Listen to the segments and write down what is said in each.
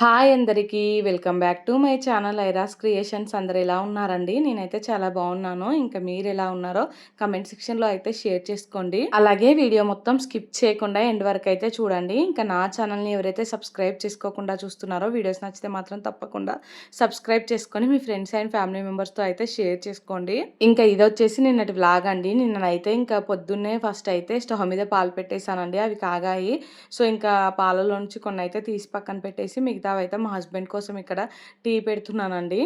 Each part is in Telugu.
హాయ్ అందరికీ welcome back to my channel Airas creations. అందరు ఎలా ఉన్నారండి? నేనైతే చాలా బాగున్నాను. ఇంకా మీరు ఎలా ఉన్నారో కమెంట్ సెక్షన్లో అయితే షేర్ చేసుకోండి. అలాగే వీడియో మొత్తం స్కిప్ చేయకుండా ఎండ్ వరకు అయితే చూడండి. ఇంకా నా ఛానల్ని ఎవరైతే సబ్స్క్రైబ్ చేసుకోకుండా చూస్తున్నారో వీడియోస్ నచ్చితే మాత్రం తప్పకుండా సబ్స్క్రైబ్ చేసుకొని మీ ఫ్రెండ్స్ అండ్ ఫ్యామిలీ మెంబర్స్తో అయితే షేర్ చేసుకోండి. ఇంకా ఇది వచ్చేసి నిన్నటి వ్లాగ్ అండి. నిన్ననైతే ఇంకా పొద్దున్నే ఫస్ట్ అయితే స్టవ్ మీద పాలు పెట్టేశానండి. అవి కాగాయి. సో ఇంకా పాలలోంచి కొన్ని అయితే తీసి పక్కన పెట్టేసి మీకు అయితే మా హస్బెండ్ కోసం ఇక్కడ టీ పెడుతున్నానండి.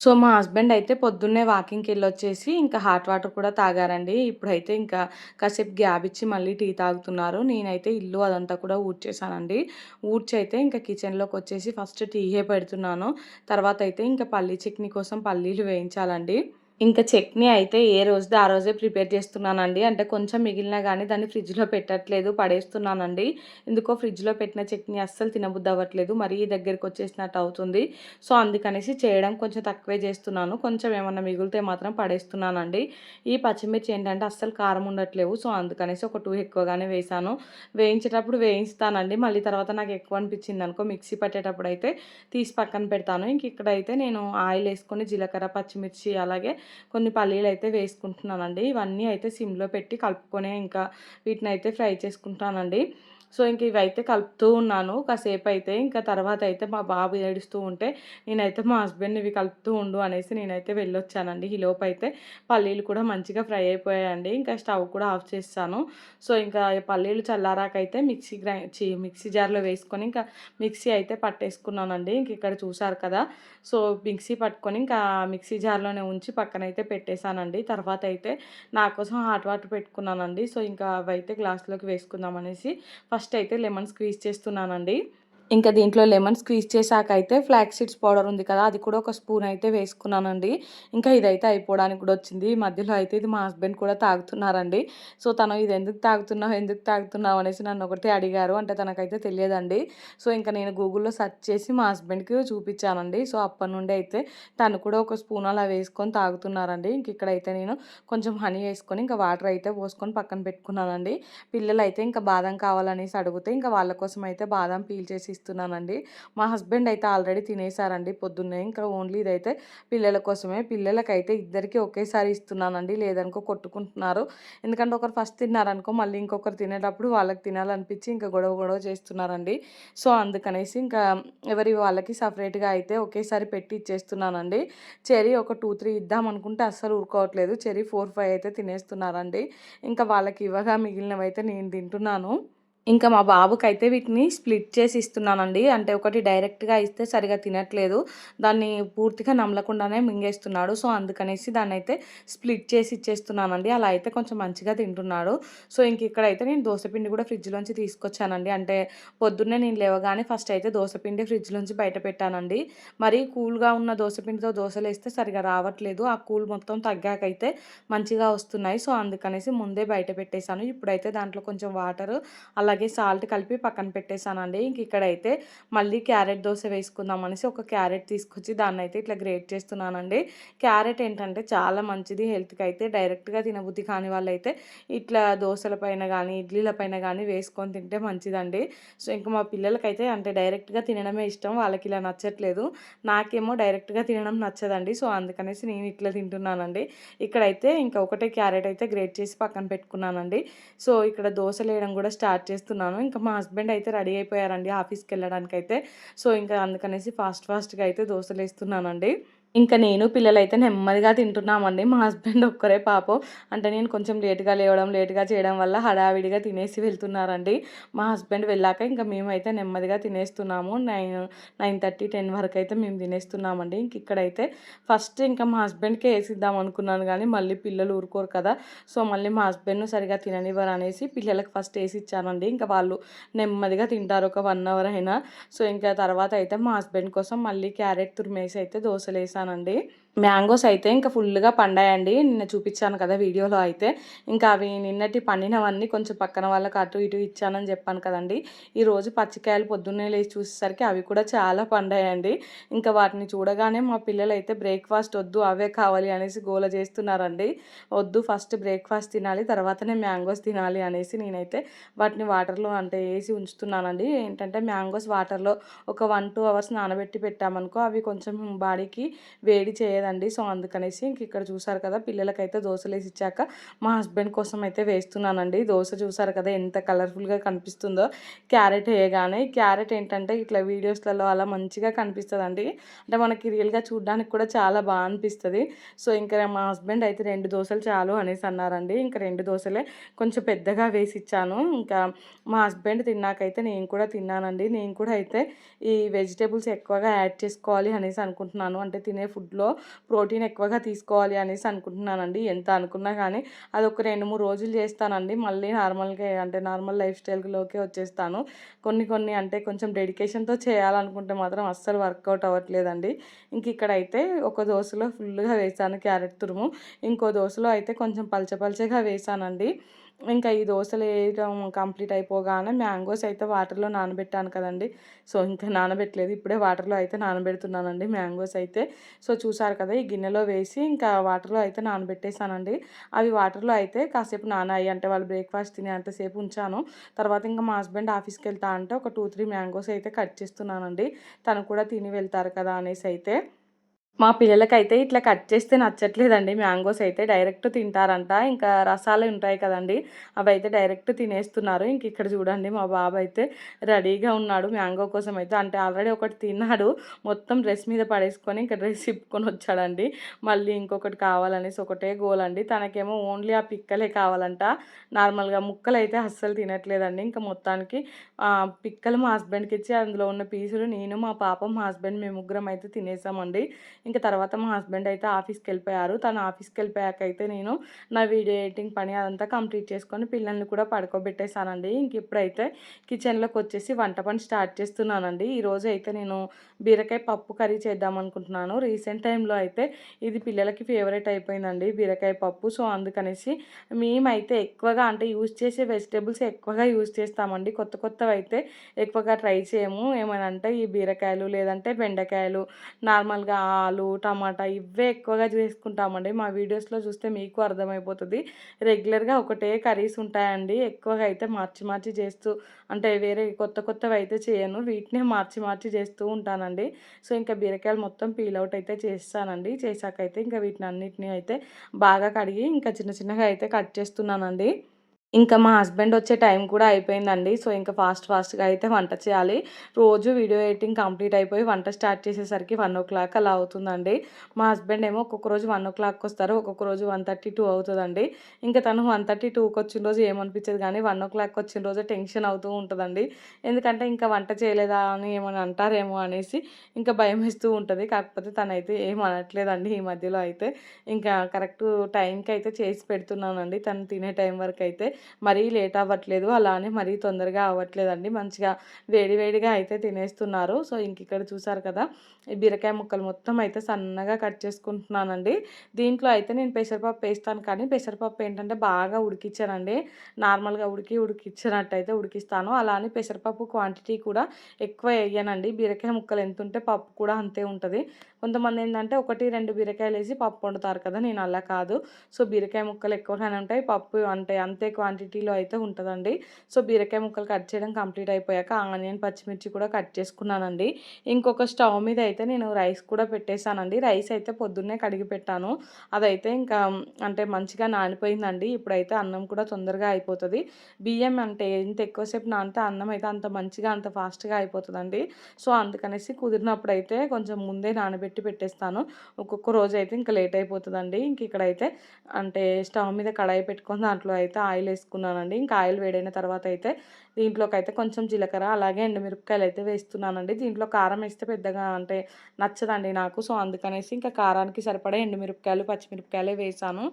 సో మా హస్బెండ్ అయితే పొద్దున్నే వాకింగ్కి వెళ్ళొచ్చేసి ఇంకా హాట్ వాటర్ కూడా తాగారండి. ఇప్పుడైతే ఇంకా కాసేపు గ్యాప్ ఇచ్చి మళ్ళీ టీ తాగుతున్నారు. నేనైతే ఇల్లు అదంతా కూడా ఊడ్చేసానండి. ఊడ్చి అయితే ఇంకా కిచెన్లోకి వచ్చేసి ఫస్ట్ టీయే పెడుతున్నాను. తర్వాత అయితే ఇంకా పల్లీ చట్నీ కోసం పల్లీలు వేయించాలండి. ఇంకా చట్నీ అయితే ఏ రోజుది ఆ రోజే ప్రిపేర్ చేస్తున్నానండి. అంటే కొంచెం మిగిలినా కానీ దాన్ని ఫ్రిడ్జ్లో పెట్టట్లేదు పడేస్తున్నానండి. ఎందుకో ఫ్రిడ్జ్లో పెట్టిన చట్నీ అస్సలు తినబుద్ధి అవ్వట్లేదు మరీ దగ్గరికి వచ్చేసినట్టు అవుతుంది. సో అందుకనేసి చేయడం కొంచెం తక్కువే చేస్తున్నాను. కొంచెం ఏమన్నా మిగిలితే మాత్రం పడేస్తున్నానండి. ఈ పచ్చిమిర్చి ఏంటంటే అస్సలు కారం ఉండట్లేవు. సో అందుకనేసి ఒక టూ ఎక్కువగానే వేసాను వేయించేటప్పుడు వేయిస్తానండి. మళ్ళీ తర్వాత నాకు ఎక్కువ అనిపించింది అనుకో మిక్సీ పట్టేటప్పుడు అయితే తీసి పక్కన పెడతాను. ఇంక ఇక్కడైతే నేను ఆయిల్ వేసుకొని జీలకర్ర పచ్చిమిర్చి అలాగే కొన్ని పల్లీలు అయితే వేసుకుంటున్నానండి. ఇవన్నీ అయితే సిమ్లో పెట్టి కలుపుకొని ఇంకా వీటిని అయితే ఫ్రై చేసుకుంటానండి. సో ఇంక ఇవైతే కలుపుతూ ఉన్నాను. కాసేపు అయితే ఇంకా తర్వాత అయితే మా బాబు ఏడుస్తూ ఉంటే నేనైతే మా హస్బెండ్ ఇవి కలుపుతూ ఉండు అనేసి నేనైతే వెళ్ళొచ్చానండి. ఈ లోపు అయితే పల్లీలు కూడా మంచిగా ఫ్రై అయిపోయాయండి. ఇంకా స్టవ్ కూడా ఆఫ్ చేస్తాను. సో ఇంకా పల్లీలు చల్లారాకైతే మిక్సీ గ్రై మిక్సీ జార్లో వేసుకొని ఇంకా మిక్సీ అయితే పట్టేసుకున్నానండి. ఇంక ఇక్కడ చూసారు కదా! సో మిక్సీ పట్టుకొని ఇంకా మిక్సీ జార్లోనే ఉంచి పక్కనైతే పెట్టేశానండి. తర్వాత అయితే నా కోసం హాట్ వాటర్ పెట్టుకున్నానండి. సో ఇంకా అవైతే గ్లాస్లోకి వేసుకుందాం అనేసి ఫస్ట్ ఫస్ట్ అయితే లెమన్ స్క్వీజ్ చేస్తున్నానండి. ఇంకా దీంట్లో లెమన్ స్క్వీజ్ చేశాక అయితే ఫ్లాక్ సీడ్స్ పౌడర్ ఉంది కదా అది కూడా ఒక స్పూన్ అయితే వేసుకున్నానండి. ఇంకా ఇదైతే అయిపోవడానికి కూడా వచ్చింది. మధ్యలో అయితే ఇది మా హస్బెండ్ కూడా తాగుతున్నారండి. సో తను ఇది ఎందుకు తాగుతున్నావు ఎందుకు తాగుతున్నావు అనేసి నన్ను ఒకటి అడిగారు. అంటే తనకైతే తెలియదండి. సో ఇంకా నేను గూగుల్లో సెర్చ్ చేసి మా హస్బెండ్కి చూపించానండి. సో అప్పటి నుండి అయితే తను కూడా ఒక స్పూన్ అలా వేసుకొని తాగుతున్నారండి. ఇంక ఇక్కడైతే నేను కొంచెం హనీ వేసుకొని ఇంకా వాటర్ అయితే పోసుకొని పక్కన పెట్టుకున్నానండి. పిల్లలు అయితే ఇంకా బాదం కావాలనేసి అడిగితే ఇంకా వాళ్ళ కోసం అయితే బాదం పీల్ చేసి ఇస్తున్నానండి మా హస్బెండ్ అయితే ఆల్రెడీ తినేసారండి పొద్దున్నే. ఇంకా ఓన్లీ ఇదైతే పిల్లల కోసమే. పిల్లలకైతే ఇద్దరికి ఒకేసారి ఇస్తున్నానండి. లేదనుకో కొట్టుకుంటున్నారు. ఎందుకంటే ఒకరు ఫస్ట్ తిన్నారనుకో మళ్ళీ ఇంకొకరు తినేటప్పుడు వాళ్ళకి తినాలనిపించి ఇంకా గొడవ గొడవ చేస్తున్నారండి. సో అందుకనేసి ఇంకా ఎవరి వాళ్ళకి సపరేట్గా అయితే ఒకేసారి పెట్టి ఇచ్చేస్తున్నానండి. చెరీ ఒక టూ త్రీ ఇద్దాం అనుకుంటే అస్సలు ఊరుకోవట్లేదు. చెరీ ఫోర్ ఫైవ్ అయితే తినేస్తున్నారండి. ఇంకా వాళ్ళకి ఇవ్వగా మిగిలినవి అయితే నేను తింటున్నాను. ఇంకా మా బాబుకి అయితే వీటిని స్ప్లిట్ చేసి ఇస్తున్నానండి. అంటే ఒకటి డైరెక్ట్గా ఇస్తే సరిగా తినట్లేదు. దాన్ని పూర్తిగా నమ్మలకుండానే మింగేస్తున్నాడు. సో అందుకనేసి దాన్ని అయితే స్ప్లిట్ చేసి ఇచ్చేస్తున్నానండి. అలా అయితే కొంచెం మంచిగా తింటున్నాడు. సో ఇంక ఇక్కడైతే నేను దోశపిండి కూడా ఫ్రిడ్జ్లోంచి తీసుకొచ్చానండి. అంటే పొద్దున్నే నేను లేవగానే ఫస్ట్ అయితే దోశపిండి ఫ్రిడ్జ్లోంచి బయట పెట్టానండి. మరీ కూల్గా ఉన్న దోశపిండితో దోశలు వేస్తే సరిగా రావట్లేదు. ఆ కూల్ మొత్తం తగ్గాకైతే మంచిగా వస్తున్నాయి. సో అందుకనేసి ముందే బయట పెట్టేశాను. ఇప్పుడైతే దాంట్లో కొంచెం వాటర్ అలా అలాగే సాల్ట్ కలిపి పక్కన పెట్టేశానండి. ఇంక ఇక్కడైతే మళ్ళీ క్యారెట్ దోశ వేసుకుందాం అనేసి ఒక క్యారెట్ తీసుకొచ్చి దాన్ని అయితే ఇట్లా గ్రేట్ చేస్తున్నానండి. క్యారెట్ ఏంటంటే చాలా మంచిది హెల్త్కి అయితే డైరెక్ట్గా తినబుద్ధి కాని వాళ్ళైతే ఇట్లా దోశల పైన కానీ ఇడ్లీల పైన కానీ వేసుకొని తింటే మంచిదండి. సో ఇంకా మా పిల్లలకైతే అంటే డైరెక్ట్గా తినడమే ఇష్టం వాళ్ళకి ఇలా నచ్చట్లేదు. నాకేమో డైరెక్ట్గా తినడం నచ్చదండి. సో అందుకనేసి నేను ఇట్లా తింటున్నానండి. ఇక్కడైతే ఇంకా ఒకటే క్యారెట్ అయితే గ్రేట్ చేసి పక్కన పెట్టుకున్నానండి. సో ఇక్కడ దోశలు వేయడం కూడా స్టార్ట్ చేసి చేస్తున్నాను. ఇంకా మా హస్బెండ్ అయితే రెడీ అయిపోయారండి ఆఫీస్కి వెళ్ళడానికి అయితే సో ఇంకా అందుకనేసి ఫాస్ట్ ఫాస్ట్గా అయితే దోశలు వేస్తున్నానండి ఇంకా నేను పిల్లలైతే నెమ్మదిగా తింటున్నామండి. మా హస్బెండ్ ఒక్కరే పాపం. అంటే నేను కొంచెం లేట్గా లేవడం లేట్గా చేయడం వల్ల హడావిడిగా తినేసి వెళ్తున్నారండి. మా హస్బెండ్ వెళ్ళాక ఇంకా మేమైతే నెమ్మదిగా తినేస్తున్నాము. నైన్ నైన్ థర్టీ టెన్ వరకు అయితే మేము తినేస్తున్నామండి. ఇంక ఇక్కడైతే ఫస్ట్ ఇంకా మా హస్బెండ్కే వేసిద్దాం అనుకున్నాను కానీ మళ్ళీ పిల్లలు ఊరుకోరు కదా. సో మళ్ళీ మా హస్బెండ్ను సరిగా తిననివ్వరు అనేసి పిల్లలకు ఫస్ట్ వేసి ఇచ్చానండి ఇంకా వాళ్ళు నెమ్మదిగా తింటారు ఒక వన్ అవర్ అయినా. సో ఇంకా తర్వాత అయితే మా హస్బెండ్ కోసం మళ్ళీ క్యారెట్ తురిమేసి అయితే దోశలు వేసాను చేశానండి మ్యాంగోస్ అయితే ఇంకా ఫుల్గా పండాయండి. నిన్న చూపించాను కదా వీడియోలో అయితే. ఇంకా అవి నిన్నటి పండినవన్నీ కొంచెం పక్కన వాళ్ళకి అటు ఇటు ఇచ్చానని చెప్పాను కదండి. ఈరోజు పచ్చికాయలు పొద్దున్నే లేచి చూసేసరికి అవి కూడా చాలా పండాయండి. ఇంకా వాటిని చూడగానే మా పిల్లలు అయితే బ్రేక్ఫాస్ట్ వద్దు అవే కావాలి అనేసి గోల చేస్తున్నారండి. వద్దు ఫస్ట్ బ్రేక్ఫాస్ట్ తినాలి తర్వాతనే మ్యాంగోస్ తినాలి అనేసి నేనైతే వాటిని వాటర్లో అంటే వేసి ఉంచుతున్నానండి. ఏంటంటే మ్యాంగోస్ వాటర్లో ఒక వన్ టూ అవర్స్ నానబెట్టి పెట్టామనుకో అవి కొంచెం బాడీకి వేడి చేయ లేదండి. సో అందుకనేసి ఇంక ఇక్కడ చూసారు కదా పిల్లలకైతే దోశలు వేసి ఇచ్చాక మా హస్బెండ్ కోసం అయితే వేస్తున్నానండి. దోశ చూసారు కదా ఎంత కలర్ఫుల్గా కనిపిస్తుందో. క్యారెట్ వేయగానే క్యారెట్ ఏంటంటే ఇట్లా వీడియోస్లలో అలా మంచిగా కనిపిస్తుందండి. అంటే మనకి రియల్గా చూడడానికి కూడా చాలా బాగా అనిపిస్తుంది. సో ఇంకా మా హస్బెండ్ అయితే రెండు దోశలు చాలు అనేసి అన్నారండి. ఇంకా రెండు దోశలే కొంచెం పెద్దగా వేసి ఇచ్చాను. ఇంకా మా హస్బెండ్ తిన్నాకైతే నేను కూడా తిన్నానండి. నేను కూడా అయితే ఈ వెజిటేబుల్స్ ఎక్కువగా యాడ్ చేసుకోవాలి అనేసి అనుకుంటున్నాను. అంటే తినే ఫుడ్లో ప్రోటీన్ ఎక్కువగా తీసుకోవాలి అనేసి అనుకుంటున్నానండి. ఎంత అనుకున్నా కానీ అది ఒక రెండు మూడు రోజులు చేస్తానండి. మళ్ళీ నార్మల్గా అంటే నార్మల్ లైఫ్ స్టైల్లోకి వచ్చేస్తాను. కొన్ని కొన్ని అంటే కొంచెం డెడికేషన్తో చేయాలనుకుంటే మాత్రం అస్సలు వర్కౌట్ అవ్వట్లేదండి. ఇంక ఇక్కడైతే ఒక దోశలో ఫుల్గా వేసాను క్యారెట్ తురుము. ఇంకో దోశలో అయితే కొంచెం పలచపలచగా వేసానండి. ఇంకా ఈ దోశలు వేయడం కంప్లీట్ అయిపోగానే మ్యాంగోస్ అయితే వాటర్లో నానబెట్టాను కదండి. సో ఇంకా నానబెట్టలేదు. ఇప్పుడే వాటర్లో అయితే నానబెడుతున్నానండి మ్యాంగోస్ అయితే. సో చూసారు కదా ఈ గిన్నెలో వేసి ఇంకా వాటర్లో అయితే నానబెట్టేసానండి అవి వాటర్లో అయితే కాసేపు నానాయి. అంటే వాళ్ళు బ్రేక్ఫాస్ట్ తినే అంతసేపు ఉంచాను. తర్వాత ఇంకా మా హస్బెండ్ ఆఫీస్కి వెళ్తా అంటే ఒక టూ త్రీ మ్యాంగోస్ అయితే కట్ చేస్తున్నానండి. తను కూడా తిని వెళ్తారు కదా అనేసి అయితే. మా పిల్లలకైతే ఇట్లా కట్ చేస్తే నచ్చట్లేదండి. మ్యాంగోస్ అయితే డైరెక్ట్ తింటారంట. ఇంకా రసాలు ఉంటాయి కదండి. అవి అయితే డైరెక్ట్ తినేస్తున్నారు. ఇంక ఇక్కడ చూడండి మా బాబు అయితే రెడీగా ఉన్నాడు మ్యాంగో కోసం అయితే. అంటే ఆల్రెడీ ఒకటి తిన్నాడు. మొత్తం డ్రెస్ మీద పడేసుకొని ఇంకా డ్రెస్ ఇప్పుకొని వచ్చాడండి. మళ్ళీ ఇంకొకటి కావాలనేసి ఒకటే గోల్ అండి. తనకేమో ఓన్లీ ఆ పిక్కలే కావాలంట. నార్మల్గా ముక్కలు అయితే అస్సలు తినట్లేదండి. ఇంకా మొత్తానికి పిక్కలు మా హస్బెండ్కి ఇచ్చి అందులో ఉన్న పీసులు నేను మా పాప మా హస్బెండ్ మేము ముగ్గురం అయితే తినేసామండి. ఇంకా తర్వాత మా హస్బెండ్ అయితే ఆఫీస్కి వెళ్ళిపోయారు తను ఆఫీస్కి వెళ్ళిపోయాక అయితే నేను నా వీడియో ఎడిటింగ్ పని అదంతా కంప్లీట్ చేసుకొని పిల్లల్ని కూడా పడుకోబెట్టేశానండి. ఇంక ఇప్పుడైతే కిచెన్లోకి వచ్చేసి వంట పని స్టార్ట్ చేస్తున్నానండి. ఈరోజు అయితే నేను బీరకాయ పప్పు కర్రీ చేద్దాం అనుకుంటున్నాను. రీసెంట్ టైంలో అయితే ఇది పిల్లలకి ఫేవరెట్ అయిపోయిందండి బీరకాయ పప్పు. సో అందుకనేసి మేమైతే ఎక్కువగా అంటే యూజ్ చేసే వెజిటేబుల్స్ ఎక్కువగా యూజ్ చేస్తామండి. కొత్త కొత్తవి అయితే ఎక్కువగా ట్రై చేయము. ఏమైనా అంటే ఈ బీరకాయలు లేదంటే బెండకాయలు నార్మల్గా ఆలు టమాటా ఇవే ఎక్కువగా చేసుకుంటామండి. మా వీడియోస్లో చూస్తే మీకు అర్థమైపోతుంది. రెగ్యులర్గా ఒకటే కర్రీస్ ఉంటాయండి. ఎక్కువగా అయితే మార్చి మార్చి చేస్తూ అంటే వేరే కొత్త కొత్తవి అయితే చేయను. వీటినే మార్చి మార్చి చేస్తూ ఉంటానండి. అండి సో ఇంకా బీరకాయలు మొత్తం పీల్ అవుట్ అయితే చేస్తానండి. చేశాక అయితే ఇంకా వీటిని అన్నిటిని అయితే బాగా కడిగి ఇంకా చిన్న చిన్నగా అయితే కట్ చేస్తున్నానండి. ఇంకా మా హస్బెండ్ వచ్చే టైం కూడా అయిపోయిందండి. సో ఇంకా ఫాస్ట్ ఫాస్ట్గా అయితే వంట చేయాలి. రోజు వీడియో ఎడిటింగ్ కంప్లీట్ అయిపోయి వంట స్టార్ట్ చేసేసరికి వన్ ఓ క్లాక్ అలా అవుతుందండి. మా హస్బెండ్ ఏమో ఒక్కొక్క రోజు వన్ ఓ క్లాక్కి వస్తారు ఒక్కొక్క రోజు వన్ థర్టీ టూ అవుతుందండి. ఇంకా తను వన్ థర్టీ టూకి వచ్చిన రోజు ఏమనిపించదు కానీ వన్ ఓ క్లాక్కి వచ్చిన రోజు టెన్షన్ అవుతూ ఉంటుందండి. ఎందుకంటే ఇంకా వంట చేయలేదా అని ఏమని అంటారేమో అనేసి ఇంకా భయం వేస్తూ ఉంటుంది. కాకపోతే తనైతే ఏం అనట్లేదండి ఈ మధ్యలో అయితే. ఇంకా కరెక్ట్ టైంకి అయితే చేసి పెడుతున్నానండి. తను తినే టైం వరకు అయితే మరీ లేట్ అవ్వట్లేదు అలానే మరీ తొందరగా అవ్వట్లేదండి. మంచిగా వేడివేడిగా అయితే తినేస్తున్నారు. సో ఇంక ఇక్కడ చూసారు కదా ఈ బీరకాయ ముక్కలు మొత్తం అయితే సన్నగా కట్ చేసుకుంటున్నానండి. దీంట్లో అయితే నేను పెసరపప్పు వేస్తాను కానీ పెసరపప్పు ఏంటంటే బాగా ఉడికిచ్చానండి. నార్మల్గా ఉడికి ఉడికిచ్చినట్టయితే ఉడికిస్తాను. అలానే పెసరపప్పు క్వాంటిటీ కూడా ఎక్కువ వేయనండి. బీరకాయ ముక్కలు ఎంత ఉంటే పప్పు కూడా అంతే ఉంటుంది. కొంతమంది ఏంటంటే ఒకటి రెండు బీరకాయలు వేసి పప్పు వండుతారు కదా నేను అలా కాదు. సో బీరకాయ ముక్కలు ఎక్కువగానే ఉంటాయి. పప్పు అంటే అంతే క్వాంటిటీలో అయితే ఉంటుందండి. సో బీరకాయ ముక్కలు కట్ చేయడం కంప్లీట్ అయిపోయాక ఆనియన్ పచ్చిమిర్చి కూడా కట్ చేసుకున్నానండి. ఇంకొక స్టవ్ మీద అయితే నేను రైస్ కూడా పెట్టేశానండి. రైస్ అయితే పొద్దున్నే కడిగి పెట్టాను. అదైతే ఇంకా అంటే మంచిగా నానిపోయిందండి. ఇప్పుడైతే అన్నం కూడా తొందరగా అయిపోతుంది. బియ్యం అంటే ఎంత ఎక్కువసేపు నానితే అన్నం అయితే అంత మంచిగా అంత ఫాస్ట్గా అయిపోతుందండి. సో అందుకనేసి కుదిరినప్పుడు అయితే కొంచెం ముందే నానబెట్టి పెట్టి పెట్టేస్తాను. ఒక్కొక్క రోజు అయితే ఇంకా లేట్ అయిపోతుందండి. ఇంక ఇక్కడైతే అంటే స్టవ్ మీద కడాయి పెట్టుకొని దాంట్లో అయితే ఆయిల్ వేసుకున్నానండి. ఇంకా ఆయిల్ వేడైన తర్వాత అయితే దీంట్లోకి అయితే కొంచెం జీలకర్ర అలాగే ఎండుమిరపకాయలు అయితే వేస్తున్నానండి. దీంట్లో కారం వేస్తే పెద్దగా అంటే నచ్చదండి నాకు. సో అందుకనేసి ఇంకా కారానికి సరిపడా ఎండుమిరపకాయలు పచ్చిమిరపకాయలే వేసాను.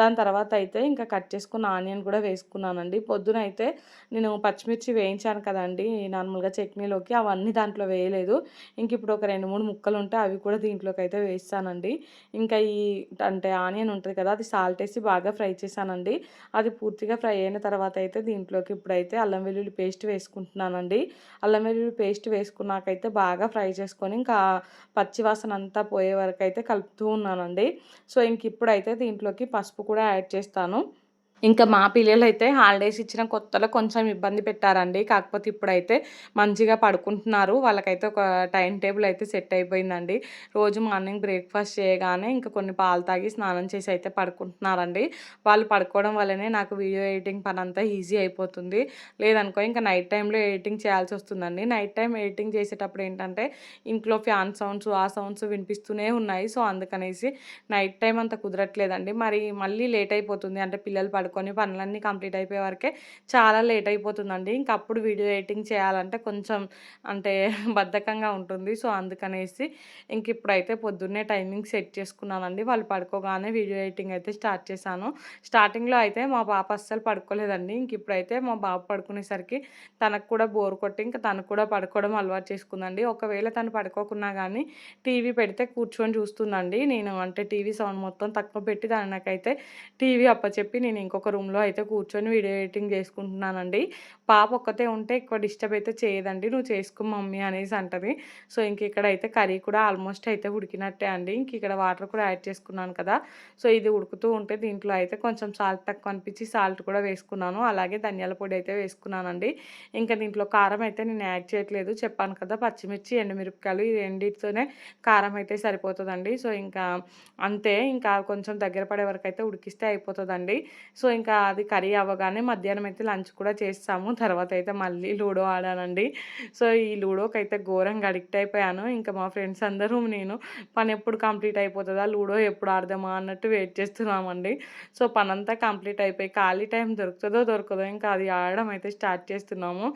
దాని తర్వాత అయితే ఇంకా కట్ చేసుకున్న ఆనియన్ కూడా వేసుకున్నానండి. పొద్దున అయితే నేను పచ్చిమిర్చి వేయించాను కదండి నార్మల్గా చట్నీలోకి. అవన్నీ దాంట్లో వేయలేదు. ఇంక ఇప్పుడు ఒక రెండు మూడు ముక్కలు ఉంటే అవి కూడా దీంట్లోకి అయితే వేస్తానండి. ఇంకా ఈ అంటే ఆనియన్ ఉంటుంది కదా అది సాల్ట్ వేసి బాగా ఫ్రై చేశానండి. అది పూర్తిగా ఫ్రై అయిన తర్వాత అయితే దీంట్లోకి ఇప్పుడైతే అల్లం వెల్లుల్లి పేస్ట్ వేసుకుంటున్నానండి. అల్లం వెల్లుల్లి పేస్ట్ వేసుకున్నాకైతే బాగా ఫ్రై చేసుకొని ఇంకా పచ్చివాసన అంతా పోయే వరకు అయితే కలుపుతూ ఉన్నానండి. సో ఇంక ఇప్పుడైతే దీంట్లోకి పసుపు కూడా యాడ్ చేస్తాను. ఇంకా మా పిల్లలు అయితే హాలిడేస్ ఇచ్చిన కొత్తలో కొంచెం ఇబ్బంది పెట్టారండి. కాకపోతే ఇప్పుడైతే మంచిగా పడుకుంటున్నారు. వాళ్ళకైతే ఒక టైం టేబుల్ అయితే సెట్ అయిపోయిందండి. రోజు మార్నింగ్ బ్రేక్ఫాస్ట్ చేయగానే ఇంకా కొన్ని పాలు తాగి స్నానం చేసి అయితే పడుకుంటున్నారండి. వాళ్ళు పడుకోవడం వల్లనే నాకు వీడియో ఎడిటింగ్ పని అంతా ఈజీ అయిపోతుంది. లేదనుకో ఇంకా నైట్ టైంలో ఎడిటింగ్ చేయాల్సి వస్తుందండి. నైట్ టైం ఎడిటింగ్ చేసేటప్పుడు ఏంటంటే ఇంట్లో ఫ్యాన్ సౌండ్స్ ఆ సౌండ్స్ వినిపిస్తూనే ఉన్నాయి. సో అందుకనేసి నైట్ టైం అంత కుదరట్లేదండి. మరి మళ్ళీ లేట్ అయిపోతుంది. అంటే పిల్లలు పడుకో పడుకొని పనులన్నీ కంప్లీట్ అయిపోయే వరకే చాలా లేట్ అయిపోతుందండి. ఇంక అప్పుడు వీడియో ఎడిటింగ్ చేయాలంటే కొంచెం అంటే బద్ధకంగా ఉంటుంది. సో అందుకనేసి ఇంక ఇప్పుడైతే పొద్దున్నే టైమింగ్ సెట్ చేసుకున్నానండి. వాళ్ళు పడుకోగానే వీడియో ఎడిటింగ్ అయితే స్టార్ట్ చేశాను. స్టార్టింగ్లో అయితే మా పాప అస్సలు పడుకోలేదండి. ఇంక ఇప్పుడైతే మా బాబు పడుకునేసరికి తనకు కూడా బోర్ కొట్టి ఇంకా తనకు కూడా పడుకోవడం అలవాటు చేసుకుందండి. ఒకవేళ తను పడుకోకున్నా కానీ టీవీ పెడితే కూర్చొని చూస్తుందండి. నేను అంటే టీవీ సౌండ్ మొత్తం తక్కువ పెట్టి దాని నాకైతే టీవీ అప్పచెప్పి నేను ఇంకొక ఒక రూమ్లో అయితే కూర్చొని వీడియో ఎడిటింగ్ చేసుకుంటున్నానండి. పాప ఒక్కతే ఉంటే ఎక్కువ డిస్టర్బ్ అయితే చేయదండి. నువ్వు చేసుకో మమ్మీ అనేసి అంటది. సో ఇంక ఇక్కడ అయితే కర్రీ కూడా ఆల్మోస్ట్ అయితే ఉడికినట్టే అండి. ఇంక ఇక్కడ వాటర్ కూడా యాడ్ చేసుకున్నాను కదా. సో ఇది ఉడుకుతూ ఉంటే దీంట్లో అయితే కొంచెం సాల్ట్ తక్కువ అనిపించి సాల్ట్ కూడా వేసుకున్నాను. అలాగే ధనియాల పొడి అయితే వేసుకున్నానండి. ఇంకా దీంట్లో కారం అయితే నేను యాడ్ చేయట్లేదు. చెప్పాను కదా పచ్చిమిర్చి ఎండుమిరపకాయలు ఈ రెండింటితోనే కారం అయితే సరిపోతుందండి. సో ఇంకా అంతే. ఇంకా కొంచెం దగ్గర పడే వరకు అయితే ఉడికిస్తే అయిపోతుందండి. సో సో ఇంకా అది కర్రీ అవ్వగానే మధ్యాహ్నం అయితే లంచ్ కూడా చేస్తాము. తర్వాత అయితే మళ్ళీ లూడో ఆడానండి. సో ఈ లూడోకి అయితే ఘోరంగా అడిక్ట్ అయిపోయాను. ఇంకా మా ఫ్రెండ్స్ అందరూ నేను పని ఎప్పుడు కంప్లీట్ అయిపోతుందా? లూడో ఎప్పుడు ఆడదామా? అన్నట్టు వెయిట్ చేస్తున్నామండి. సో పని అంతా కంప్లీట్ అయిపోయి ఖాళీ టైం దొరుకుతుందో దొరకదో ఇంకా అది ఆడడం అయితే స్టార్ట్ చేస్తున్నాము.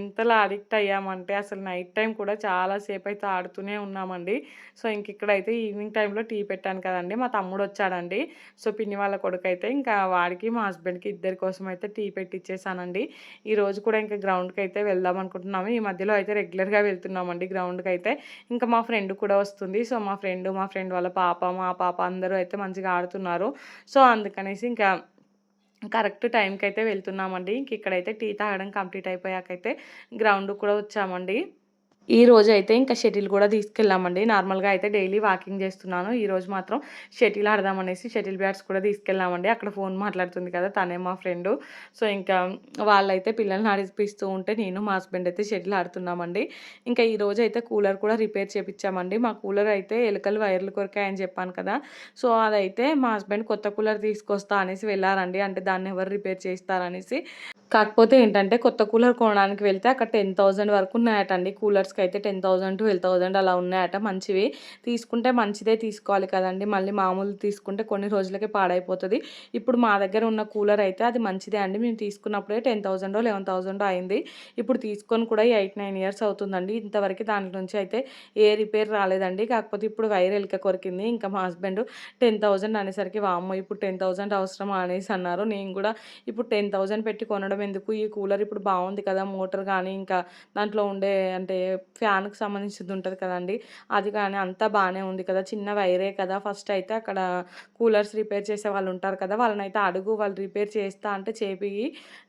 ఎంతలా అడిక్ట్ అయ్యామంటే అసలు నైట్ టైం కూడా చాలాసేపు అయితే ఆడుతూనే ఉన్నామండి. సో ఇంక ఇక్కడైతే ఈవినింగ్ టైంలో టీ పెట్టాను కదండి. మా తమ్ముడు వచ్చాడండి. సో పిన్ని వాళ్ళ కొడుకు అయితే ఇంకా వాడికి మా హస్బెండ్కి ఇద్దరి కోసం అయితే టీ పెట్టిచ్చేసానండి. ఈ ఈరోజు కూడా ఇంకా గ్రౌండ్కి అయితే వెళ్దాం అనుకుంటున్నాము. ఈ మధ్యలో అయితే రెగ్యులర్గా వెళ్తున్నామండి గ్రౌండ్కి అయితే ఇంకా మా ఫ్రెండ్ కూడా వస్తుంది. సో మా ఫ్రెండ్ మా ఫ్రెండ్ వాళ్ళ పాప మా పాప అందరూ అయితే మంచిగా ఆడుతున్నారు. సో అందుకనేసి ఇంకా కరెక్ట్ టైంకి అయితే వెళ్తున్నామండి. ఇంక ఇక్కడైతే టీ తాగడం కంప్లీట్ అయిపోయాకైతే గ్రౌండ్ కూడా వచ్చామండి. ఈ రోజు అయితే ఇంకా షటిల్ కూడా తీసుకెళ్ళామండి. నార్మల్గా అయితే డైలీ వాకింగ్ చేస్తున్నాను. ఈ రోజు మాత్రం షటిల్ ఆడదామనేసి షటిల్ బ్యాట్స్ కూడా తీసుకెళ్ళామండి. అక్కడ ఫోన్ మాట్లాడుతుంది కదా తనే మా ఫ్రెండ్. సో ఇంకా వాళ్ళైతే పిల్లల్ని నడిపిస్తూ ఉంటే నేను మా హస్బెండ్ అయితే షటిల్ ఆడుతున్నామండి. ఇంకా ఈ రోజు అయితే కూలర్ కూడా రిపేర్ చేపించామండి మా కూలర్ అయితే ఎలుకలు వైర్లు కొరికాయని చెప్పాను కదా. సో అదైతే మా హస్బెండ్ కొత్త కూలర్ తీసుకొస్తా అనేసి వెళ్ళారండి. అంటే దాన్ని ఎవరు రిపేర్ చేస్తారనేసి కాకపోతే ఏంటంటే కొత్త కూలర్ కొనడానికి వెళ్తే అక్కడ టెన్ థౌజండ్ వరకు ఉన్నాయట అండి కూలర్స్కి అయితే టెన్ థౌజండ్ ట్వెల్వ్ థౌజండ్ అలా ఉన్నాయట మంచివి. తీసుకుంటే మంచిదే తీసుకోవాలి కదండి. మళ్ళీ మామూలు తీసుకుంటే కొన్ని రోజులకే పాడైపోతుంది. ఇప్పుడు మా దగ్గర ఉన్న కూలర్ అయితే అది మంచిదే అండి. మేము తీసుకున్నప్పుడే టెన్ థౌజండో లెవెన్ థౌజండ్ అయింది. ఇప్పుడు తీసుకొని కూడా ఎయిట్ నైన్ ఇయర్స్ అవుతుందండి. ఇంతవరకు దాని నుంచి అయితే ఏ రిపేర్ రాలేదండి. కాకపోతే ఇప్పుడు వైర్ ఎలిక కొరికింది. ఇంకా మా హస్బెండ్ టెన్ థౌజండ్ అనేసరికి వామ్మ ఇప్పుడు టెన్ థౌజండ్ అవసరం అనేసి అన్నారు. నేను కూడా ఇప్పుడు టెన్ థౌజండ్ పెట్టి కొనడం ఎందుకు ఈ కూలర్ ఇప్పుడు బాగుంది కదా మోటార్ కానీ ఇంకా దాంట్లో ఉండే అంటే ఫ్యాన్కి సంబంధించింది ఉంటుంది కదండి. అది కానీ అంతా బాగానే ఉంది కదా చిన్న వైరే కదా. ఫస్ట్ అయితే అక్కడ కూలర్స్ రిపేర్ చేసే వాళ్ళు ఉంటారు కదా వాళ్ళని అయితే అడుగు వాళ్ళు రిపేర్ చేస్తా అంటే చేపి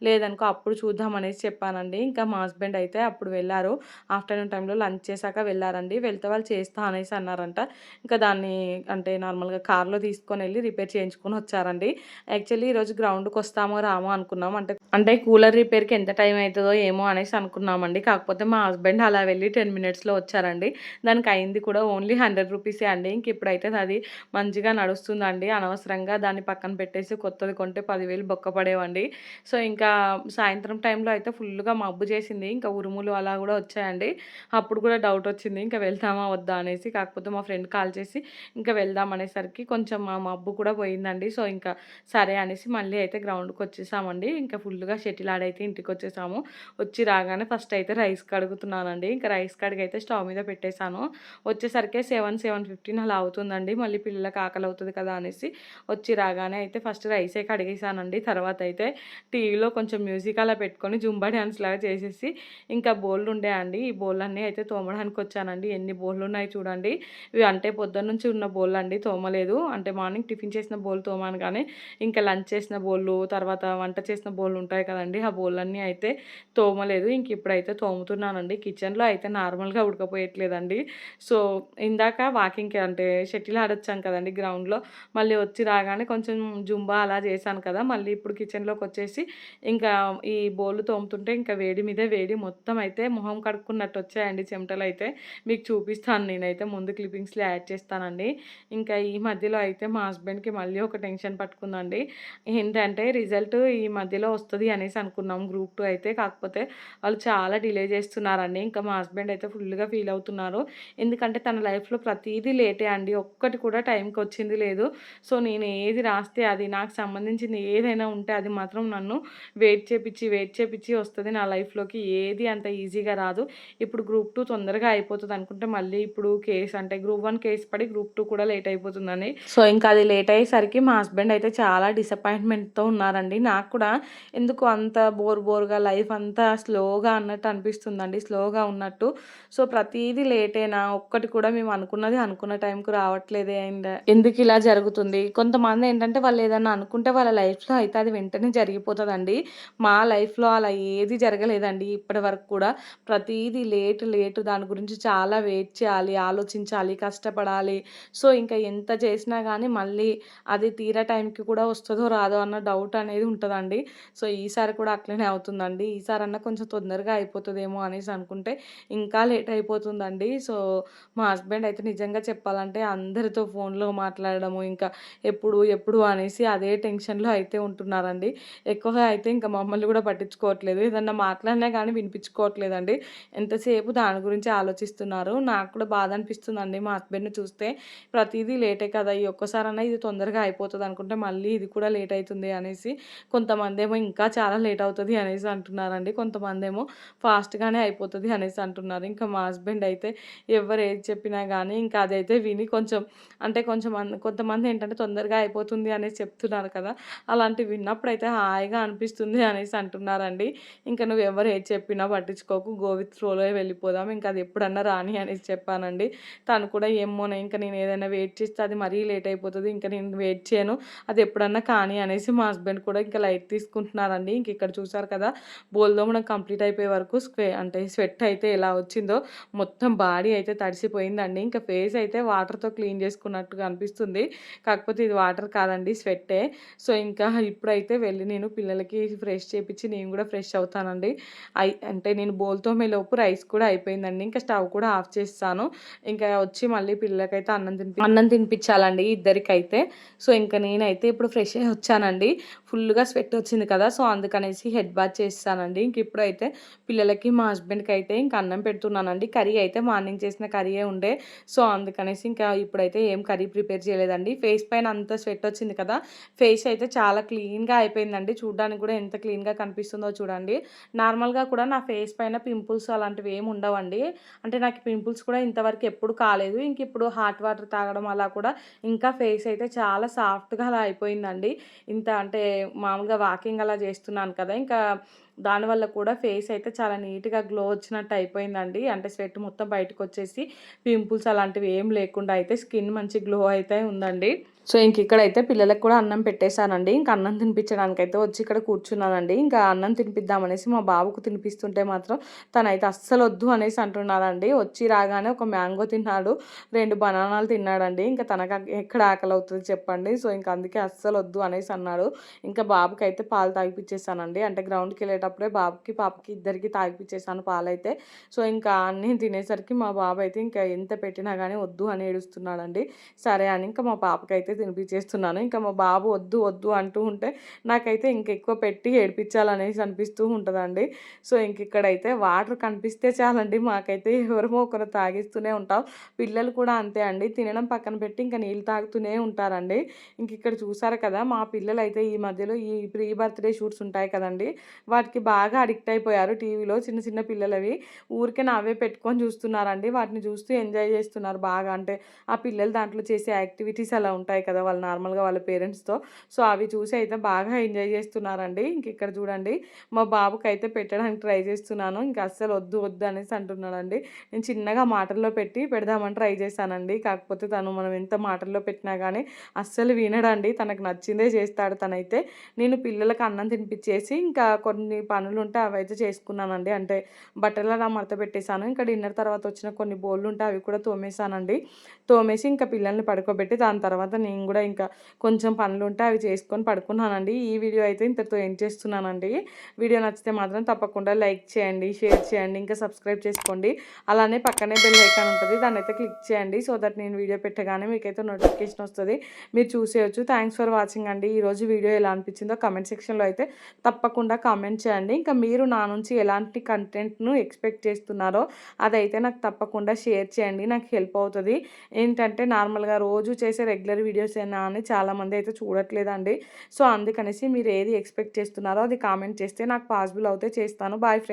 లేదనుకో అప్పుడు చూద్దాం అనేసి చెప్పానండి. ఇంకా మా హస్బెండ్ అయితే అప్పుడు వెళ్ళారు. ఆఫ్టర్నూన్ టైంలో లంచ్ చేశాక వెళ్ళారండి. వెళ్తే వాళ్ళు చేస్తా అనేసి అన్నారంట. ఇంకా దాన్ని అంటే నార్మల్గా కార్లో తీసుకొని వెళ్ళి రిపేర్ చేయించుకొని వచ్చారండి. యాక్చువల్లీ ఈరోజు గ్రౌండ్కి వస్తామో రామో అనుకున్నాం. అంటే అంటే కూలర్ రిపేర్కి ఎంత టైం అవుతుందో ఏమో అనేసి అనుకున్నామండి. కాకపోతే మా హస్బెండ్ అలా వెళ్ళి టెన్ మినిట్స్లో వచ్చారండి. దానికి అయింది కూడా ఓన్లీ హండ్రెడ్ రూపీసే అండి. ఇంక ఇప్పుడైతే అది మంచిగా నడుస్తుందండి. అనవసరంగా దాన్ని పక్కన పెట్టేసి కొత్తది కొంటే పదివేలు బొక్కపడేవండి సో ఇంకా సాయంత్రం టైంలో అయితే ఫుల్గా మబ్బు చేసింది. ఇంకా ఉరుములు అలా కూడా వచ్చాయండి. అప్పుడు కూడా డౌట్ వచ్చింది. ఇంకా వెళ్తామా వద్దా అనేసి. కాకపోతే మా ఫ్రెండ్ కాల్ చేసి ఇంకా వెళ్దాం అనేసరికి కొంచెం మా మబ్బు కూడా పోయిందండి. సో ఇంకా సరే అనేసి మళ్ళీ అయితే గ్రౌండ్కి వచ్చేసామండి ఇంకా ఫుల్గా సెటిల్ ఆడైతే ఇంటికి వచ్చేసాము వచ్చి రాగానే ఫస్ట్ అయితే రైస్ కడుగుతున్నానండి. ఇంకా రైస్ కడిగి అయితే స్టవ్ మీద పెట్టేశాను. వచ్చేసరికి సెవెన్ సెవెన్ ఫిఫ్టీన్ అలా అవుతుందండి. మళ్ళీ పిల్లలకి ఆకలి అవుతుంది కదా అనేసి వచ్చి రాగానే అయితే ఫస్ట్ రైసే కడిగేసానండి తర్వాత అయితే టీవీలో కొంచెం మ్యూజిక్ అలా పెట్టుకొని జుంబా డ్యాన్స్ లాగా చేసేసి ఇంకా బోళ్ళు ఉండే అండి. ఈ బోళ్ళు అన్నీ అయితే తోమడానికి వచ్చానండి. ఎన్ని బోళ్ళు ఉన్నాయి చూడండి. ఇవి అంటే పొద్దున్న నుంచి ఉన్న బోళ్ళు అండి. తోమలేదు. అంటే మార్నింగ్ టిఫిన్ చేసిన బోల్ తోమాను కానీ ఇంకా లంచ్ చేసిన బోళ్ళు తర్వాత వంట చేసిన బోళ్ళు ఉంటాయి కదా కదండి ఆ బోళ్ళన్నీ అయితే తోమలేదు. ఇంక ఇప్పుడైతే తోముతున్నానండి. కిచెన్లో అయితే నార్మల్గా ఉడకపోయట్లేదండి. సో ఇందాక వాకింగ్కి అంటే షటిల్ ఆడొచ్చాం కదండి గ్రౌండ్లో. మళ్ళీ వచ్చి రాగానే కొంచెం జుంబా అలా చేశాను కదా! మళ్ళీ ఇప్పుడు కిచెన్లోకి వచ్చేసి ఇంకా ఈ బోళ్ళు తోముతుంటే ఇంకా వేడి మీదే వేడి మొత్తం అయితే మొహం కడుక్కున్నట్టు వచ్చాయండి చెమటలు అయితే. మీకు చూపిస్తాను. నేనైతే ముందు క్లిప్పింగ్స్లో యాడ్ చేస్తానండి. ఇంకా ఈ మధ్యలో అయితే మా హస్బెండ్కి మళ్ళీ ఒక టెన్షన్ పట్టుకుందండి. ఏంటంటే రిజల్ట్ ఈ మధ్యలో వస్తుంది అనేసి అనుకున్నాం గ్రూప్ టూ అయితే. కాకపోతే వాళ్ళు చాలా డిలే చేస్తున్నారండి. ఇంకా మా హస్బెండ్ అయితే ఫుల్గా ఫీల్ అవుతున్నారు. ఎందుకంటే తన లైఫ్లో ప్రతిదీ లేటే అండి. ఒక్కటి కూడా టైంకి వచ్చింది లేదు. సో నేను ఏది రాస్తే అది నాకు సంబంధించింది ఏదైనా ఉంటే అది మాత్రం నన్ను వెయిట్ చేపించి వెయిట్ చేపించి వస్తుంది నా లైఫ్లోకి. ఏది అంత ఈజీగా రాదు. ఇప్పుడు గ్రూప్ టూ తొందరగా అయిపోతుంది అనుకుంటే మళ్ళీ ఇప్పుడు కేసు అంటే గ్రూప్ వన్ కేసు పడి గ్రూప్ టూ కూడా లేట్ అయిపోతుందని సో ఇంకా అది లేట్ అయ్యేసరికి మా హస్బెండ్ అయితే చాలా డిసప్పాయింట్మెంట్తో ఉన్నారండి. నాకు కూడా ఎందుకు అంత బోర్ బోర్గా లైఫ్ అంతా స్లోగా అన్నట్టు అనిపిస్తుందండి స్లోగా ఉన్నట్టు. సో ప్రతిదీ లేటేనా? ఒక్కటి కూడా మేము అనుకున్నది అనుకున్న టైంకి రావట్లేదే అండ్ ఎందుకు ఇలా జరుగుతుంది? కొంతమంది ఏంటంటే వాళ్ళు ఏదన్నా అనుకుంటే వాళ్ళ లైఫ్లో అయితే అది వెంటనే జరిగిపోతుందండి. మా లైఫ్లో అలా ఏది జరగలేదండి ఇప్పటి వరకు కూడా. ప్రతిదీ లేట్ లేట్ దాని గురించి చాలా వెయిట్ చేయాలి ఆలోచించాలి కష్టపడాలి. సో ఇంకా ఎంత చేసినా కానీ మళ్ళీ అది తీరా టైంకి కూడా వస్తుందో రాదో అన్న డౌట్ అనేది ఉంటుందండి. సో ఈసారి ఈసారి కూడా అట్లనే అవుతుందండి. ఈసారి అన్న కొంచెం తొందరగా అయిపోతుందేమో అనేసి అనుకుంటే ఇంకా లేట్ అయిపోతుందండి. సో మా హస్బెండ్ అయితే నిజంగా చెప్పాలంటే అందరితో ఫోన్లో మాట్లాడడము ఇంకా ఎప్పుడు ఎప్పుడు అనేసి అదే టెన్షన్లో అయితే ఉంటున్నారండి. ఎక్కువగా అయితే ఇంకా మమ్మల్ని కూడా పట్టించుకోవట్లేదు. ఏదన్నా మాట్లాడినా కానీ వినిపించుకోవట్లేదండి. ఎంతసేపు దాని గురించి ఆలోచిస్తున్నారు? నాకు కూడా బాధ అనిపిస్తుందండి మా హస్బెండ్ని చూస్తే. ప్రతిదీ లేటే కదా ఈ ఒక్కసారన్నా ఇది తొందరగా అయిపోతుంది అనుకుంటే మళ్ళీ ఇది కూడా లేట్ అవుతుంది అనేసి కొంతమంది ఏమో ఇంకా చాలా లేట్ అవుతుంది అనేసి అంటున్నారండి. కొంతమంది ఏమో ఫాస్ట్గానే అయిపోతుంది అనేసి అంటున్నారు. ఇంకా మా హస్బెండ్ అయితే ఎవరు ఏది చెప్పినా కానీ ఇంకా అదైతే విని కొంచెం అంటే కొంచెం కొంతమంది ఏంటంటే తొందరగా అయిపోతుంది అనేసి చెప్తున్నారు కదా. అలాంటివి విన్నప్పుడు అయితే హాయిగా అనిపిస్తుంది అనేసి అంటున్నారండి. ఇంకా నువ్వు ఎవరు ఏది చెప్పినా పట్టించుకోకు. గోవిత్ ఫ్లోలో వెళ్ళిపోదాం. ఇంకా అది ఎప్పుడన్నా రాని అనేసి చెప్పానండి. తను కూడా ఏమోనే ఇంకా నేను ఏదైనా వెయిట్ చేస్తే అది మరీ లేట్ అయిపోతుంది. ఇంకా నేను వెయిట్ చేయను. అది ఎప్పుడన్నా కానీ అనేసి మా హస్బెండ్ కూడా ఇంకా లైట్ తీసుకుంటున్నారండి. ఇంక ఇక్కడ చూసారు కదా బోల్దో మనం కంప్లీట్ అయిపోయే వరకు స్క్వే అంటే స్వెట్ అయితే ఎలా వచ్చిందో మొత్తం బాడీ అయితే తడిసిపోయిందండి. ఇంకా ఫేస్ అయితే వాటర్తో క్లీన్ చేసుకున్నట్టుగా అనిపిస్తుంది కాకపోతే ఇది వాటర్ కాదండి స్వెట్టే. సో ఇంకా ఇప్పుడైతే వెళ్ళి నేను పిల్లలకి ఫ్రెష్ చేపించి నేను కూడా ఫ్రెష్ అవుతానండి. అయి అంటే నేను బోల్తో లోపు రైస్ కూడా అయిపోయిందండి. ఇంకా స్టవ్ కూడా ఆఫ్ చేస్తాను. ఇంకా వచ్చి మళ్ళీ పిల్లలకైతే అన్నం తినిపి అన్నం తినిపించాలండి ఇద్దరికైతే. సో ఇంకా నేనైతే ఇప్పుడు ఫ్రెష్ అయ్యి వచ్చానండి. ఫుల్గా స్వెట్ వచ్చింది కదా సో అందుకనేసి హెడ్ బాత్ చేస్తానండి. ఇంక ఇప్పుడైతే పిల్లలకి మా హస్బెండ్కి అయితే ఇంకా అన్నం పెడుతున్నానండి. కర్రీ అయితే మార్నింగ్ చేసిన కర్రీయే ఉండే. సో అందుకనేసి ఇంకా ఇప్పుడైతే ఏం కర్రీ ప్రిపేర్ చేయలేదండి. ఫేస్ పైన అంత స్వెట్ వచ్చింది కదా ఫేస్ అయితే చాలా క్లీన్గా అయిపోయిందండి. చూడడానికి కూడా ఎంత క్లీన్గా కనిపిస్తుందో చూడండి. నార్మల్గా కూడా నా ఫేస్ పైన పింపుల్స్ అలాంటివి ఏమి ఉండవండి. అంటే నాకు పింపుల్స్ కూడా ఇంతవరకు ఎప్పుడు కాలేదు. ఇంక ఇప్పుడు హాట్ వాటర్ తాగడం అలా కూడా ఇంకా ఫేస్ అయితే చాలా సాఫ్ట్గా అలా అయిపోయిందండి. ఇంత అంటే మామూలుగా వాకింగ్ అలా చేస్తున్నాను కదా. ఇంకా దానివల్ల కూడా ఫేస్ అయితే చాలా నీట్గా గ్లో వచ్చినట్టు అయిపోయిందండి. అంటే స్వెట్ మొత్తం బయటకు వచ్చేసి పింపుల్స్ అలాంటివి ఏం లేకుండా అయితే స్కిన్ మంచి గ్లో అయితే ఉందండి. సో ఇంక ఇక్కడైతే పిల్లలకు కూడా అన్నం పెట్టేశానండి. ఇంకా అన్నం తినిపించడానికి అయితే వచ్చి ఇక్కడ కూర్చున్నానండి. ఇంకా అన్నం తినిపిద్దామనేసి మా బాబుకు తినిపిస్తుంటే మాత్రం తనైతే అస్సలు వద్దు అనేసి అంటున్నాడండి. వచ్చి రాగానే ఒక మ్యాంగో తిన్నాడు రెండు బనానాలు తిన్నాడండి. ఇంకా తనకు ఎక్కడ ఆకలి అవుతుంది చెప్పండి. సో ఇంకా అందుకే అస్సలు వద్దు అనేసి అన్నాడు. ఇంకా బాబుకి అయితే పాలు తాగిపించేసానండి అంటే గ్రౌండ్కి వెళ్ళేటప్పుడు అప్పుడే బాబుకి పాపకి ఇద్దరికి తాగిపించేసాను పాలైతే. సో ఇంకా అన్నీ తినేసరికి మా బాబు అయితే ఇంకా ఎంత పెట్టినా కానీ వద్దు అని ఏడుస్తున్నాడండి. సరే అని ఇంకా మా పాపకైతే తినిపించేస్తున్నాను ఇంకా మా బాబు వద్దు వద్దు అంటూ ఉంటే నాకైతే ఇంకెక్కువ పెట్టి ఏడిపించాలనేసి అనిపిస్తూ ఉంటుందండి. సో ఇంక ఇక్కడైతే వాటర్ కనిపిస్తే చాలండి. మాకైతే ఎవరమో ఒకరు తాగిస్తూనే ఉంటాం. పిల్లలు కూడా అంతే అండి. తినడం పక్కన పెట్టి ఇంకా నీళ్ళు తాగుతూనే ఉంటారండి. ఇంక ఇక్కడ చూసారు కదా మా పిల్లలు అయితే ఈ మధ్యలో ఈ ప్రీ బర్త్డే షూట్స్ ఉంటాయి కదండి. వాటికి బాగా అడిక్ట్ అయిపోయారు టీవీలో చిన్న చిన్న పిల్లలవి. ఊరికే నావే పెట్టుకొని చూస్తున్నారండి. వాటిని చూస్తూ ఎంజాయ్ చేస్తున్నారు బాగా. అంటే ఆ పిల్లలు దాంట్లో చేసే యాక్టివిటీస్ అలా ఉంటాయి కదా వాళ్ళు నార్మల్గా వాళ్ళ పేరెంట్స్తో. సో అవి చూసి అయితే బాగా ఎంజాయ్ చేస్తున్నారండి. ఇంక ఇక్కడ చూడండి మా బాబుకి అయితే పెట్టడానికి ట్రై చేస్తున్నాను. ఇంకా అస్సలు వద్దు వద్దు అనేసి అంటున్నాడండి. నేను చిన్నగా మాటల్లో పెట్టి పెడదామని ట్రై చేశానండి. కాకపోతే తను మనం ఎంత మాటల్లో పెట్టినా కానీ అస్సలు వినడండి. తనకు నచ్చిందే చేస్తాడు తనైతే. నేను పిల్లలకు అన్నం తినిపించేసి ఇంకా కొన్ని పనులు ఉంటే అవి అయితే చేసుకున్నానండి. అంటే బట్టలు అలా మడత పెట్టేశాను. ఇంకా డిన్నర్ తర్వాత వచ్చిన కొన్ని బోళ్ళు ఉంటే అవి కూడా తోమేశానండి. తోమేసి ఇంకా పిల్లల్ని పడుకోబెట్టి దాని తర్వాత నేను కూడా ఇంకా కొంచెం పనులు ఉంటే అవి చేసుకొని పడుకున్నానండి. ఈ వీడియో అయితే ఇంతటితో ఏం చేస్తున్నానండి. వీడియో నచ్చితే మాత్రం తప్పకుండా లైక్ చేయండి షేర్ చేయండి ఇంకా సబ్స్క్రైబ్ చేసుకోండి. అలానే పక్కనే బెల్ ఐకాన్ ఉంటుంది. దాన్ని అయితే క్లిక్ చేయండి. సో దట్ నేను వీడియో పెట్టగానే మీకైతే నోటిఫికేషన్ వస్తుంది. మీరు చూసేయచ్చు. థ్యాంక్స్ ఫర్ వాచింగ్ అండి. ఈరోజు వీడియో ఎలా అనిపించిందో కమెంట్ సెక్షన్లో అయితే తప్పకుండా కామెంట్ చేయండి. ఇంకా మీరు నా నుంచి ఎలాంటి కంటెంట్ను ఎక్స్పెక్ట్ చేస్తున్నారో అదైతే నాకు తప్పకుండా షేర్ చేయండి. నాకు హెల్ప్ అవుతుంది. ఏంటంటే నార్మల్గా రోజు చేసే రెగ్యులర్ వీడియోస్ ఏనా అని చాలామంది అయితే చూడట్లేదండి. సో అందుకనేసి మీరు ఏది ఎక్స్పెక్ట్ చేస్తున్నారో అది కామెంట్ చేస్తే నాకు పాసిబుల్ అవుతే చేస్తాను. Boy friend